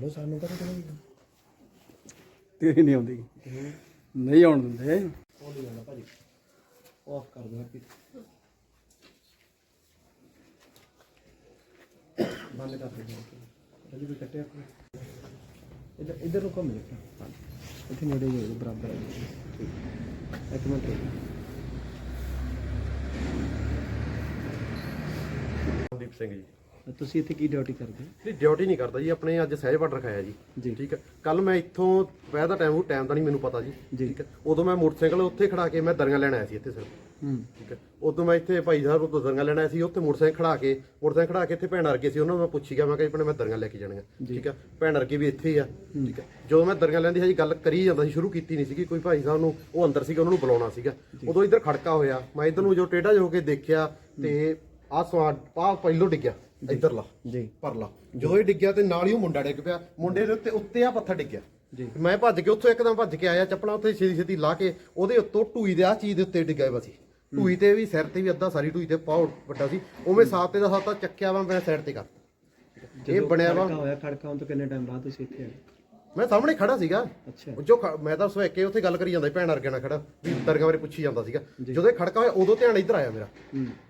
ਲੋ ਸਾਨੂੰ ਕਰੇ ਤੇਰੀ ਨਹੀਂ ਆਉਂਦੀ। ਨਹੀਂ ਆਉਣ ਦਿੰਦੇ। ਉਹ ਨਹੀਂ ਆਉਂਦਾ ਭਾਜੀ। ਆਫ ਕਰ ਦੋ ਹੈਪੀ ਬੰਦ ਕਰ ਦੇ ਜਲਦੀ ਵੀ ਕੱਟਿਆ ਕੋਈ? ਇਧਰ ਨੂੰ ਘੁੰਮ ਜਾ ਇੱਥੇ ਨੇੜੇ ਹੀ ਹੋਏ ਬਰਾਬਰ ਠੀਕ ਇੱਕ ਮਿੰਟ ਰੁਕੋ। ਦੀਪ ਸਿੰਘ ਜੀ। ਤੁਸੀਂ ਇੱਥੇ ਕੀ ਡਿਊਟੀ ਕਰਦੇ? ਹੋ ਨਹੀਂ ਡਿਊਟੀ ਨਹੀਂ ਕਰਦਾ ਜੀ ਆਪਣੇ ਅੱਜ ਸਹਿਜ ਬਾਰਡਰ ਖਾਇਆ ਜੀ। ਜੀ। ਠੀਕ ਹੈ। ਕੱਲ ਮੈਂ ਇੱਥੋਂ ਪਹਿ ਦਾ ਟਾਈਮ ਉਹ ਟਾਈਮ ਦਾ ਨਹੀਂ ਮੈਨੂੰ ਪਤਾ ਜੀ। ਜੀ। ਠੀਕ ਹੈ। ਉਦੋਂ ਮੈਂ ਮੋਟਰਸਾਈਕਲ ਉੱਥੇ ਖੜਾ ਕੇ ਮੈਂ ਦਰੀਆਂ ਲੈਣ ਆਇਆ ਸੀ ਇੱਥੇ ਸਿਰਫ। ਹੂੰ। ਠੀਕ ਹੈ। ਉਦੋਂ ਮੈਂ ਇੱਥੇ ਭਾਈ ਸਾਹਿਬ ਤੋਂ ਦਰੀਆਂ ਲੈਣ ਆਇਆ ਸੀ ਉੱਥੇ ਮੋਟਰਸਾਈਕਲ ਖੜਾ ਕੇ ਮੋਟਰਸਾਈਕਲ ਖੜਾ ਕੇ ਇੱਥੇ ਭੈਣ ਅਰਗੇ ਸੀ ਉਹਨਾਂ ਨੂੰ ਮੈਂ ਪੁੱਛੀ ਗਿਆ ਮੈਂ ਕਿਹਾ ਆਪਣੇ ਮੈਂ ਦਰੀਆਂ ਲੈ ਕੇ ਜਾਣੀਆਂ। ਠੀਕ ਹੈ। ਭੈਣ ਅਰਗੇ ਵੀ ਇੱਥੇ ਹੀ ਆ। ਠੀਕ ਹੈ। ਜਦੋਂ ਮੈਂ ਦਰੀਆਂ ਲੈਂਦੀ ਸੀ ਗੱਲ ਕਰੀ ਜਾਂਦਾ ਸੀ ਸ਼ੁਰੂ ਕੀਤੀ ਨਹੀਂ ਸੀਗੀ ਕੋਈ ਭਾਈ ਸਾਹਿਬ ਨੂੰ ਉਹ ਅੰਦਰ ਸੀਗਾ ਉਹਨਾਂ ਨੂੰ ਬੁਲਾਉਣਾ ਸੀਗਾ। ਉਦੋਂ ਇੱਧਰ ਖੜਕਾ ਹੋਇਆ ਮੈਂ ਇੱਧਰ ਨੂੰ ਜੋ ਟੇਢਾ ਹੋ ਕੇ ਦੇਖਿਆ ਤੇ ਆਹ ਸਵਾਦ ਪਾ ਪਹਿਲੋਂ ਡਿੱਗਿਆ। ਇੱਧਰਲਾ ਜੀ। ਪਰਲਾ ਜਦੋਂ ਇਹ ਡਿੱਗਿਆ ਤੇ ਨਾਲ ਹੀ ਉਹ ਮੁੰਡਾ ਡਿੱਗ ਪਿਆ। ਮੁੰਡੇ ਦੇ ਉੱਤੇ ਉੱਤੇ ਆ ਪੱਥਰ ਡਿੱਗਿਆ। ਜੀ। ਮੈਂ ਭੱਜ ਕੇ ਉੱਥੋਂ ਇੱਕਦਮ ਭੱਜ ਕੇ ਆਇਆ ਚੱਪਲਾਂ ਉੱਥੇ ਛੇਤੀ ਛੇਤੀ ਲਾ ਕੇ ਉਹਦੇ ਉੱਤੋਂ ਟੂਈ ਦੇ ਆ ਚੀਜ਼ ਦੇ ਉੱਤੇ ਡਿੱਗਿਆ ਵਾ ਸੀ। ਟੂਈ ਤੇ ਵੀ ਸਿਰ ਤੇ ਵੀ ਅੱਧਾ ਸਾਰੀ ਟੂਈ ਤੇ ਪਾਉ ਵੱਡਾ ਸੀ। ਉਵੇਂ ਸਾਥ ਤੇ ਦਾ ਸਾਥ ਚੱਕਿਆ ਵਾ ਮੈਂ ਸਾਈਡ ਤੇ ਕਰ ਇਹ ਬਣਿਆ ਵਾ। ਖੜਕਾ ਹੋਇਆ ਖੜਕਾ ਹੋਣ ਤੋਂ ਕਿੰਨੇ ਟਾਈਮ ਬਾਅਦ ਤੁਸੀਂ ਇੱਥੇ ਆਏ? ਮੈਂ ਸਾਹਮਣੇ ਖੜਾ ਸੀਗਾ। ਅੱਛਾ। ਉਹ ਜੋ ਖ- ਮੈਂ ਤਾਂ ਸਵੇਕ ਕੇ ਉੱਥੇ ਗੱਲ ਕਰੀ ਜਾਂਦਾ ਸੀ, ਭੈਣ ਅਰਗੇ ਨਾਲ ਖੜਾ ਵੀ ਦਰਗਾਹ ਬਾਰੇ ਪੁੱਛੀ ਜਾਂਦਾ ਸੀਗਾ। ਜਦੋਂ ਇਹ ਖੜਕਾ ਹੋਇਆ ਉਦੋਂ ਧਿਆਨ ਇੱਧਰ ਆਇਆ ਮੇਰਾ।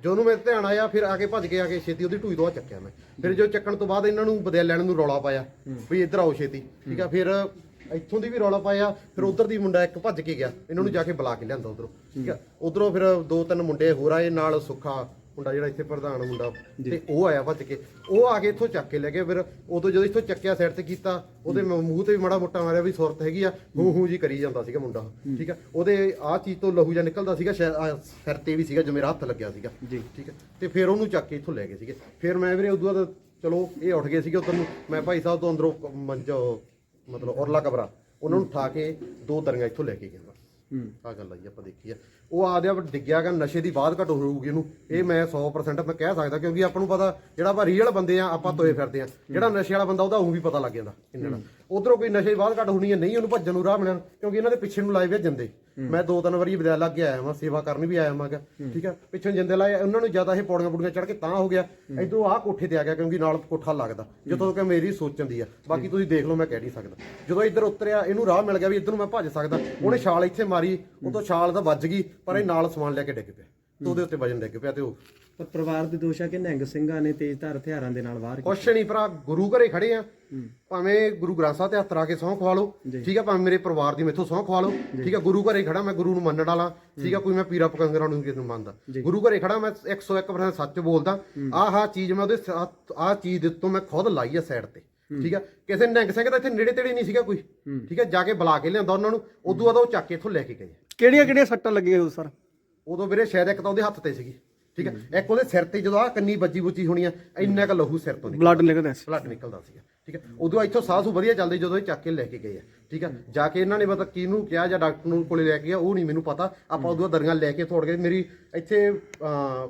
ਜਦੋਂ ਨੂੰ ਮੇਰੇ ਧਿਆਨ ਆਇਆ ਫਿਰ ਆ ਕੇ ਭੱਜ ਕੇ ਆ ਕੇ ਛੇਤੀ ਉਹਦੀ ਢੂਈ ਤੋਂ ਆ ਚੱਕਿਆ ਮੈਂ। ਫਿਰ ਜੋ ਚੱਕਣ ਤੋਂ ਬਾਅਦ ਇਹਨਾਂ ਨੂੰ ਬਦਲ ਲੈਣ ਨੂੰ ਰੌਲਾ ਪਾਇਆ ਵੀ ਇੱਧਰ ਆਓ ਛੇਤੀ। ਠੀਕ ਆ ਫਿਰ ਇੱਥੋਂ ਦੀ ਵੀ ਰੌਲਾ ਪਾਇਆ ਫਿਰ ਉਧਰ ਦੀ ਮੁੰਡਾ ਇੱਕ ਭੱਜ ਕੇ ਗਿਆ। ਇਹਨਾਂ ਨੂੰ ਜਾ ਕੇ ਬੁਲਾ ਕੇ ਲਿਆਂਦਾ ਉਧਰੋਂ। ਠੀਕ ਆ ਉਧਰੋਂ ਫਿਰ ਦੋ ਤਿੰਨ ਮੁੰਡੇ ਹੋਰ ਆਏ ਨਾਲ ਸੁੱਖਾ ਮੁੰਡਾ ਜਿਹੜਾ ਇੱਥੇ ਪ੍ਰਧਾਨ ਮੁੰਡਾ ਤੇ ਉਹ ਆਇਆ ਭੱਜ ਕੇ। ਉਹ ਆ ਕੇ ਇੱਥੋਂ ਚੱਕ ਕੇ ਲੈ ਗਏ ਫਿਰ ਉਦੋਂ ਜਦੋਂ ਇੱਥੋਂ ਚੱਕਿਆ ਸਾਈਡ ਤੇ ਕੀਤਾ ਉਹਦੇ ਮੂੰਹ ਤੇ ਵੀ ਮਾੜਾ ਮੋਟਾ ਮਾਰਿਆ ਵੀ ਸੁਰਤ ਹੈਗੀ ਆ ਹੂੰ ਹੂੰ। ਜੀ ਕਰੀ ਜਾਂਦਾ ਸੀਗਾ ਮੁੰਡਾ। ਠੀਕ ਆ? ਉਹਦੇ ਆਹ ਚੀਜ਼ ਤੋਂ ਲਹੂ ਜਾਂ ਨਿਕਲਦਾ ਸੀਗਾ ਸਿਰ ਤੇ ਵੀ ਸੀਗਾ ਜੋ ਮੇਰਾ ਹੱਥ ਲੱਗਿਆ ਸੀਗਾ। ਜੀ। ਠੀਕ ਹੈ ਤੇ ਫਿਰ ਉਹਨੂੰ ਚੱਕ ਕੇ ਇੱਥੋਂ ਲੈ ਗਏ ਸੀਗੇ। ਫਿਰ ਮੈਂ ਵੀਰੇ ਉਦੋਂ ਬਾਅਦ ਚਲੋ ਇਹ ਉੱਠ ਗਏ ਸੀਗੇ ਉਧਰ ਨੂੰ। ਮੈਂ ਭਾਈ ਸਾਹਿਬ ਤੋਂ ਅੰਦਰੋਂ ਮੰਜਾ ਮਤਲਬ ਔਰਲਾ ਕਬਰਾ ਉਹਨਾਂ ਨੂੰ ਉਠਾ ਕੇ ਦੋ ਦਰੀਆਂ ਇੱਥੋਂ ਲੈ ਕੇ ਗਿਆ ਹੂੰ। ਆ ਗੱਲ ਆਈ ਆਪਾਂ ਦੇਖੀ ਆ। ਉਹ ਆਦਿਆ ਡਿੱਗਿਆ ਗਾ ਨਸ਼ੇ ਦੀ ਬਾਤ ਘਟ ਹੋਊਗੀ ਇਹਨੂੰ। ਇਹ ਮੈਂ 100% ਮੈਂ ਕਹਿ ਸਕਦਾ ਕਿਉਂਕਿ ਆਪਾਂ ਨੂੰ ਪਤਾ ਜਿਹੜਾ ਆਪਾਂ ਰੀਅਲ ਬੰਦੇ ਆ ਆਪਾਂ ਤੋਏ ਫਿਰਦੇ ਆ। ਜਿਹੜਾ ਨਸ਼ੇ ਵਾਲਾ ਬੰਦਾ ਉਹਦਾ ਉਹ ਵੀ ਪਤਾ ਲੱਗ ਜਾਂਦਾ ਇੰਨਾ ਉਧਰੋਂ ਕੋਈ ਨਸ਼ੇ ਦੀ ਬਾਤ ਘਟ ਹੋਣੀ ਹੈ ਨਹੀਂ ਉਹਨੂੰ ਭੱਜਣ ਨੂੰ ਰਾਹ ਮਿਲਣ ਕਿਉਂਕਿ ਇਹਨਾਂ ਦੇ ਪਿੱਛੇ ਨੂੰ ਲਾਏ ਵੇ ਜਾਂਦੇ। ਮੈਂ ਦੋ ਤਿੰਨ ਵਾਰੀ ਵਿਦਿਆਲਾ ਲੱਗ ਕੇ ਆਇਆ ਮੈਂ ਸੇਵਾ ਕਰਨ ਵੀ ਆਇਆ ਮੈਂ ਠੀਕ ਆ? ਪਿੱਛੋਂ ਜਿੰਦੇ ਲਾਏ ਉਹਨਾਂ ਨੂੰ ਜ਼ਿਆਦਾ ਇਹ ਪੌੜੀਆਂ ਪੁੜੀਆਂ ਚੜ ਕੇ ਤਾਂ ਹੋ ਗਿਆ। ਇਧਰੋਂ ਆਹ ਕੋਠੇ ਤੇ ਆ ਗਿਆ ਕਿਉਂਕਿ ਨਾਲ ਕੋਠਾ ਲੱਗਦਾ। ਜਦੋਂ ਕਿ ਮੇਰੀ ਸੋਚਣ ਦੀ ਆ ਬਾਕੀ ਤੁਸੀਂ ਦੇਖ ਲਓ ਮੈਂ ਕਹਿ ਨਹੀਂ ਸਕਦਾ। ਜਦੋਂ ਇੱਧਰ ਉਤਰਿਆ ਇਹਨੂੰ ਰਾਹ ਮਿਲ ਗਿਆ ਵੀ ਇੱਧਰ ਨੂੰ ਮੈਂ ਭੱਜ ਸਕਦਾ। ਉਹਨੇ ਛਾਲ ਇੱਥੇ ਮਾਰੀ ਉਹ ਤੋਂ ਛਾਲ ਤਾਂ ਵੱਜ ਗਈ। ਪਰ ਇਹ ਨਾਲ ਸਮਾਨ ਲੈ ਕੇ ਡਿੱਗ ਪਿਆ। ਤੇ ਉਹਦੇ ਉੱਤੇ ਵਜਨ ਡਿੱਗ ਪਿਆ ਤੇ ਉਹ ਪਰ ਪਰਿਵਾਰ ਦੇ ਦੋਸ਼ ਆ ਕਿ ਨਿਹੰਗ ਸਿੰਘਾਂ ਨੇ ਤੇਜ਼ਧਾਰ ਹਥਿਆਰਾਂ ਦੇ ਨਾਲ ਵਾਰ ਕੁਛ ਨਹੀਂ ਭਰਾ ਗੁਰੂ ਘਰੇ ਖੜੇ ਆ। ਭਾਵੇਂ ਗੁਰੂ ਗ੍ਰੰਥ ਸਾਹਿਬ ਤੇ ਹੱਥ ਰਾ ਕੇ ਸਹੁੰ ਖਵਾ ਲਓ ਠੀਕ ਆ ਭਾਵੇਂ ਮੇਰੇ ਪਰਿਵਾਰ ਦੀ ਮੈਥੋਂ ਸਹੁੰ ਖਵਾ ਲਓ ਠੀਕ ਆ ਗੁਰੂ ਘਰੇ ਖੜਾ ਮੈਂ ਗੁਰੂ ਨੂੰ ਮੰਨਣ ਵਾਲਾ ਠੀਕ ਆ ਕੋਈ ਮੈਂ ਪੀਰਾ ਪਕੰਗਰਾਂ ਨੂੰ ਕਿਸੇ ਨੂੰ ਮੰਨਦਾ। ਗੁਰੂ ਘਰੇ ਖੜਾ ਮੈਂ 101% ਸੱਚ ਬੋਲਦਾ। ਆਹ ਆਹ ਚੀਜ਼ ਮੈਂ ਉਹਦੇ ਆਹ ਚੀਜ਼ ਦੇ ਉੱਤੋਂ ਮੈਂ ਖੁਦ ਲਾਈ ਆ ਸਾਈਡ ਤੇ। ਠੀਕ ਆ? ਕਿਸੇ ਨਿਹੰਗ ਸਿੰਘ ਦਾ ਇੱਥੇ ਨੇੜੇ ਤੇੜੇ ਨਹੀਂ ਸੀਗਾ ਕੋਈ। ਠੀਕ ਆ? ਜਾ ਕੇ ਬੁਲਾ ਕੇ ਲਿਆਂਦਾ ਉਹਨਾਂ ਨੂੰ। ਉਦੋਂ ਬਾਅਦ ਉਹ ਚੱਕ ਕੇ ਇੱਥੋਂ ਲੈ ਕੇ ਗਏ। ਕਿਹੜੀਆਂ ਕਿਹੜੀਆਂ ਸੱਟਾਂ ਲੱਗੀਆਂ ਉਦੋਂ ਸਰ? ਉਦੋਂ ਵੀਰੇ ਸ਼ਾਇਦ ਇੱਕ ਤਾਂ ਉਹਦੇ ਹੱਥ ਤੇ ਸੀਗੀ। ਠੀਕ ਹੈ। ਇੱਕ ਉਹਦੇ ਸਿਰ ਤੇ ਜਦੋਂ ਆ ਕੰਨੀ ਵੱਜੀ ਬੁੱਚੀ ਹੋਣੀ ਆ ਇੰਨਾ ਕ ਲਹੂ ਸਿਰ ਤੋਂ ਬਲੱਡ ਨਿਕਲਦਾ ਸੀ। ਬਲੱਡ ਨਿਕਲਦਾ ਸੀਗਾ। ਠੀਕ ਹੈ? ਉਦੋਂ ਇੱਥੋਂ ਸਾਹ ਸੂ ਵਧੀਆ ਚੱਲਦੇ ਜਦੋਂ ਇਹ ਚੱਕ ਕੇ ਲੈ ਕੇ ਗਏ ਆ। ਠੀਕ ਹੈ? ਜਾ ਕੇ ਇਹਨਾਂ ਨੇ ਪਤਾ ਕਿਹਨੂੰ ਕਿਹਾ ਜਾਂ ਡਾਕਟਰ ਨੂੰ ਕੋਲੇ ਲੈ ਕੇ ਗਿਆ ਉਹ ਨਹੀਂ ਮੈਨੂੰ ਪਤਾ। ਆਪਾਂ ਉਦੋਂ ਦਰੀਆਂ ਲੈ ਕੇ ਤੋੜ ਗਏ ਮੇਰੀ ਇੱਥੇ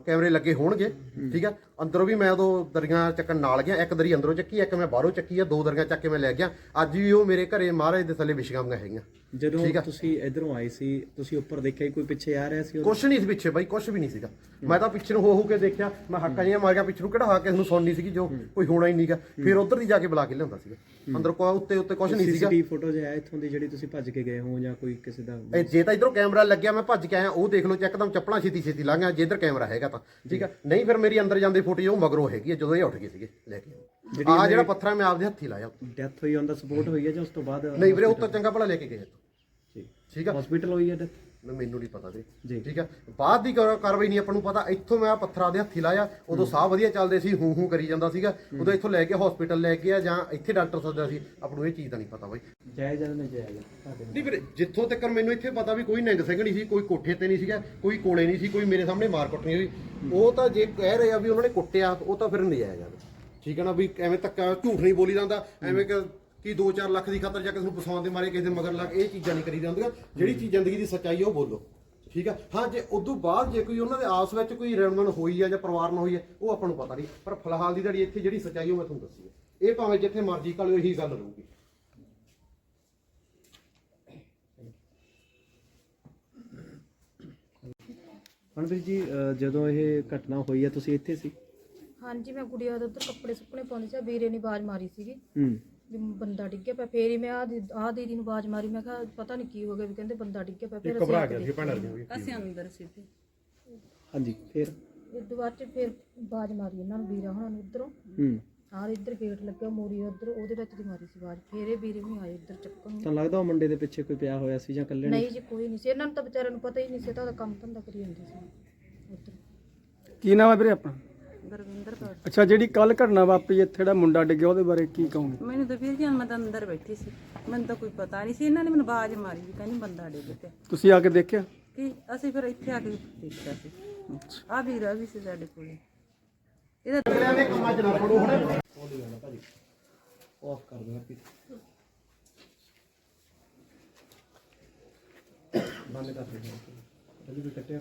ਕੈਮਰੇ ਲੱਗੇ ਹੋਣਗੇ। ਠੀਕ ਹੈ? ਅੰਦਰੋਂ ਵੀ ਮੈਂ ਉਦੋਂ ਦਰੀਆਂ ਚੱਕਣ ਨਾਲ ਗਿਆ। ਇੱਕ ਦਰੀ ਅੰਦਰੋਂ ਚੱਕੀ ਇੱਕ ਮੈਂ ਬਾਹਰੋਂ ਚੱਕੀ ਆ। ਦੋ ਦਰੀਆਂ ਚੱਕ ਕੇ ਮੈਂ ਲੈ ਗਿਆ। ਅੱਜ ਵੀ ਉਹ ਮੇਰੇ ਘਰੇ ਮਹਾਰਾਜ ਦੇ ਥੱਲੇ ਵਿਸ਼ਗਾਮੀਆਂ ਹੈਗੀਆਂ। ਜਦੋਂ ਤੁਸੀਂ ਇਧਰੋਂ ਆਏ ਸੀ ਤੁਸੀਂ ਉੱਪਰ ਦੇਖਿਆ ਕੋਈ ਪਿੱਛੇ ਆ ਰਿਹਾ ਸੀ ਕੁਛ ਨਹੀਂ ਸੀ ਪਿੱਛੇ ਬਾਈ ਕੁਛ ਵੀ ਨਹੀਂ ਸੀਗਾ। ਮੈਂ ਤਾਂ ਪਿੱਛੇ ਨੂੰ ਹੋ ਹੋ ਕੇ ਦੇਖਿਆ। ਮੈਂ ਹੱਕਾਂ ਜਿਹੀਆਂ ਮਾਰ ਗਿਆ ਪਿੱਛੇ ਨੂੰ ਕਿਹੜਾ ਹਾ ਕੇ ਨੂੰ ਸੁਣਨੀ ਸੀਗੀ ਜੋ ਕੋਈ ਹੋਣਾ ਹੀ ਨਹੀਂਗਾ ਫਿਰ ਉਧਰ ਦੀ ਜਾ ਕੇ ਬੁਲਾ ਕੇ ਲਿਆਉਂਦਾ ਸੀਗਾ। ਅੰਦਰ ਕੋ ਉੱਤੇ ਉੱਤੇ ਕੁਛ ਨਹੀਂ ਸੀਗਾ। ਸੀਸੀਟੀਵੀ ਫੋਟੋ ਹੈ ਇੱਥੋਂ ਦੀ ਜਿਹੜੀ ਤੁਸੀਂ ਭੱਜ ਕੇ ਗਏ ਹੋ ਜਾਂ ਕੋਈ ਕਿਸੇ ਦਾ ਇਹ ਜੇ ਤਾਂ ਇਧਰੋਂ ਕੈਮਰਾ ਲੱਗਿਆ ਮੈਂ ਭੱਜ ਕੇ ਆਇਆ ਉਹ ਦੇਖ ਲਓ ਚ ਇੱਕਦਮ ਚੱਪਲਾਂ ਛੇਤੀ ਛੇਤੀ ਲੰਘਿਆ ਜੇ ਇਧਰ ਕੈਮਰਾ ਹੈਗਾ ਤਾਂ। ਠੀਕ ਆ? ਨਹੀਂ ਫਿਰ ਮੇਰੀ ਅੰਦਰ ਜਾਂਦੀ ਫੋਟੋ ਉਹ ਮਗਰੋਂ ਹੈਗੀ ਆ ਜਦੋਂ ਇਹ ਉੱਠ ਗਏ ਸੀਗੇ ਲੈ ਕੇ ਆ ਜਿਹੜਾ ਪੱਥਰ ਮੈਂ ਆਪਦੇ ਹੱਥੀ ਲਾਇਆ। ਡੈਥ ਹੋਈ ਉਹਦਾ ਸਪੋਰਟ ਹੋਈ ਹੈ ਜਾਂ ਉਸ ਤੋਂ ਬਾਅਦ ਨਹੀਂ ਵੀਰੇ ਉਹ ਤਾਂ ਚੰਗਾ ਭਲਾ ਲੈ ਕੇ ਗਏ। ਠੀਕ। ਠੀਕ ਆ? ਹਸਪੀਟਲ ਹੋਈ ਹੈ ਡੈਥ ਨਾ ਮੈਨੂੰ ਨਹੀਂ ਪਤਾ ਜੀ। ਠੀਕ ਆ? ਬਾਅਦ ਦੀ ਕਾਰ- ਕਾਰਵਾਈ ਨਹੀਂ ਆਪਾਂ ਨੂੰ ਪਤਾ ਇੱਥੋਂ ਮੈਂ ਪੱਥਰਾਂ ਦੇ ਹੱਥੀ ਲਾਇਆ ਉਦੋਂ ਸਾਹ ਵਧੀਆ ਚੱਲਦੇ ਸੀ ਹੂੰ ਹੂੰ ਕਰੀ ਜਾਂਦਾ ਸੀਗਾ। ਉਦੋਂ ਇੱਥੋਂ ਲੈ ਕੇ ਹਸਪੀਟਲ ਲੈ ਕੇ ਆ ਜਾਂ ਇੱਥੇ ਡਾਕਟਰ ਸੱਦਿਆ ਸੀ ਆਪਾਂ ਨੂੰ ਇਹ ਚੀਜ਼ ਦਾ ਨਹੀਂ ਪਤਾ ਬਾਈ। ਜਾਇਜ਼ ਜਾਂ ਨਹੀਂ ਜਾਇਜ਼ ਤੁਹਾਡੇ ਨਹੀਂ ਵੀਰੇ ਜਿੱਥੋਂ ਤੱਕ ਮੈਨੂੰ ਇੱਥੇ ਪਤਾ ਵੀ ਕੋਈ ਨਿੰਗ ਸਿੰਘ ਨਹੀਂ ਸੀ ਕੋਈ ਕੋਠੇ ਤੇ ਨਹੀਂ ਸੀਗਾ ਕੋਈ ਕੋਲੇ ਨਹੀਂ ਸੀ ਕੋਈ ਮੇਰੇ ਸਾਹਮਣੇ ਮਾਰ ਕੁੱਟ ਨਹੀਂ ਹੋਈ। ਉਹ ਤਾਂ ਜੇ ਕਹਿ ਰਹੇ ਆ ਵੀ ਉਹਨਾਂ ਨੇ ਕੁੱਟਿਆ ਉਹ ਤਾਂ ਫਿਰ ਨਜਾਇਜ਼ ਆ। ਠੀਕ ਹੈ ਨਾ ਵੀ ਐਵੇਂ ਧੱਕਾ ਝੂਠ ਨਹੀਂ ਬੋਲੀ ਜਾਂਦਾ ਐਵੇਂ ਕਿ ਕੀ 2-4 ਲੱਖ ਦੀ ਖਾਤਰ ਜਾਂ ਕਿਸੇ ਨੂੰ ਫਸਾਉਣ ਦੇ ਮਾਰੇ ਕਿਸੇ ਦੇ ਮਗਰ ਲੱਗ ਇਹ ਚੀਜ਼ਾਂ ਨਹੀਂ ਕਰੀ ਜਾਂਦੀਆਂ ਜਿਹੜੀ ਚੀਜ਼ ਜ਼ਿੰਦਗੀ ਦੀ ਸੱਚਾਈ ਆ ਉਹ ਬੋਲੋ। ਠੀਕ ਆ? ਹਾਂ ਜੇ ਉਦੋਂ ਬਾਅਦ ਜੇ ਕੋਈ ਉਹਨਾਂ ਦੇ ਆਪਸ ਵਿੱਚ ਕੋਈ ਰਣਮਨ ਹੋਈ ਆ ਜਾਂ ਪਰਿਵਾਰ ਨਾਲ ਹੋਈ ਆ ਉਹ ਆਪਾਂ ਨੂੰ ਪਤਾ ਨਹੀਂ। ਪਰ ਫਿਲਹਾਲ ਦੀ ਜਿਹੜੀ ਇੱਥੇ ਜਿਹੜੀ ਸੱਚਾਈ ਉਹ ਮੈਂ ਤੁਹਾਨੂੰ ਦੱਸੀ ਹੈ ਇਹ ਭਾਵੇਂ ਜਿੱਥੇ ਮਰਜ਼ੀ ਕਾਲੋ ਇਹੀ ਗੱਲ ਰਹੂਗੀ। ਮਨਪ੍ਰੀਤ ਜੀ ਜਦੋਂ ਇਹ ਘਟਨਾ ਹੋਈ ਹੈ ਤੁਸੀਂ ਇੱਥੇ ਸੀ? ਹਾਂਜੀ ਮੈਂ ਗੁੜੀਆ ਦੇ ਉੱਧਰ ਕੱਪੜੇ ਸੁੱਕਣੇ ਪਾਉਂਦੀ ਸੀ ਵੀਰੇ ਨੇ ਆਵਾਜ਼ ਮਾਰੀ ਸੀਗੀ। ਹੂੰ। ਵੀ ਬੰਦਾ ਡਿੱਗਿਆ ਪਿਆ ਫੇਰ ਹੀ ਮੈਂ ਆ ਆ ਦੀਦੀ ਨੂੰ ਆਵਾਜ਼ ਮਾਰੀ ਮੈਂ ਕਿਹਾ ਪਤਾ ਨਹੀਂ ਕੀ ਹੋ ਗਿਆ ਵੀ ਕਹਿੰਦੇ ਬੰਦਾ ਡਿੱਗਿਆ ਪਿਆ ਫਿਰ ਘਬਰਾ ਗਿਆ ਸੀ ਭੈਣਾਂ ਦੀ ਅਸੀਂ ਅੰਦਰ ਸੀ ਤੇ। ਹਾਂਜੀ ਫਿਰ? ਇਹ ਬਾਅਦ ਚ ਫਿਰ ਆਵਾਜ਼ ਮਾਰੀ ਇਹਨਾਂ ਨੂੰ ਵੀਰਾ ਹੁਣਾਂ ਨੂੰ ਉਧਰੋਂ। ਹੂੰ। ਆਹ ਇੱਧਰ ਗੇਟ ਲੱਗਾ ਮੋਰੀ ਉਧਰ ਉਹਦੇ ਵਿੱਚ ਦੀ ਮਾਰੀ ਸੀ ਆਵਾਜ਼। ਫੇਰ ਇਹ ਵੀਰੇ ਵੀ ਆਏ ਇੱਧਰ ਚੱਕਣ ਨੂੰ। ਤਾਂ ਲੱਗਦਾ ਉਹ ਮੁੰਡੇ ਦੇ ਪਿੱਛੇ ਕੋਈ ਪਿਆ ਹੋਇਆ ਸੀ ਜਾਂ ਇਕੱਲੇ ਨੇ? ਨਹੀਂ ਜੀ ਕੋਈ ਨਹੀਂ ਸੀ। ਇਹਨਾਂ ਨੂੰ ਤਾਂ ਵਿਚਾਰਿਆਂ ਨੂੰ ਪਤਾ ਹੀ ਨਹੀਂ ਸੀ ਇਹ ਤਾਂ ਉਹਦਾ ਕੰਮ ਧੰਦਾ ਕਰੀ ਜਾਂਦੇ ਸੀ। ਉੱਧਰ। ਕੀ ਨਾਮ ਹੈ ਵੀਰੇ ਆਪਣਾ? ਗੁਰਵਿੰਦਰ ਕੌਰ ਅੱਛਾ ਜਿਹੜੀ ਕੱਲ ਘਟਨਾ ਵਾਪਰੀ ਇੱਥੇ ਜਿਹੜਾ ਮੁੰਡਾ ਡਿੱਗਿਆ ਉਹਦੇ ਬਾਰੇ ਕੀ ਕਹੋਗੇ? ਮੈਨੂੰ ਤਾਂ ਵੀਰ ਜੀ ਮੈਂ ਤਾਂ ਅੰਦਰ ਬੈਠੀ ਸੀ। ਮੈਨੂੰ ਤਾਂ ਕੋਈ ਪਤਾ ਨਹੀਂ ਸੀ। ਇਹਨਾਂ ਨੇ ਮੈਨੂੰ ਆਵਾਜ਼ ਮਾਰੀ ਵੀ ਕਹਿੰਦੀ ਬੰਦਾ ਡਿੱਗ ਪਿਆ। ਤੁਸੀਂ ਆ ਕੇ ਦੇਖਿਆ? ਕਿ ਅਸੀਂ ਫਿਰ ਇੱਥੇ ਆ ਕੇ ਦੇਖਿਆ ਸੀ। ਆ ਵੀਰਾ ਵੀ ਸੀ ਸਾਡੇ ਕੋਲੇ। ਇਹਦਾ ਆਫ ਕਰ ਦੋ ਹਰਪ੍ਰੀਤ ਬੰਦ ਕਰ ਦੇ ਅਜੇ ਵੀ ਕੱਟਿਆ।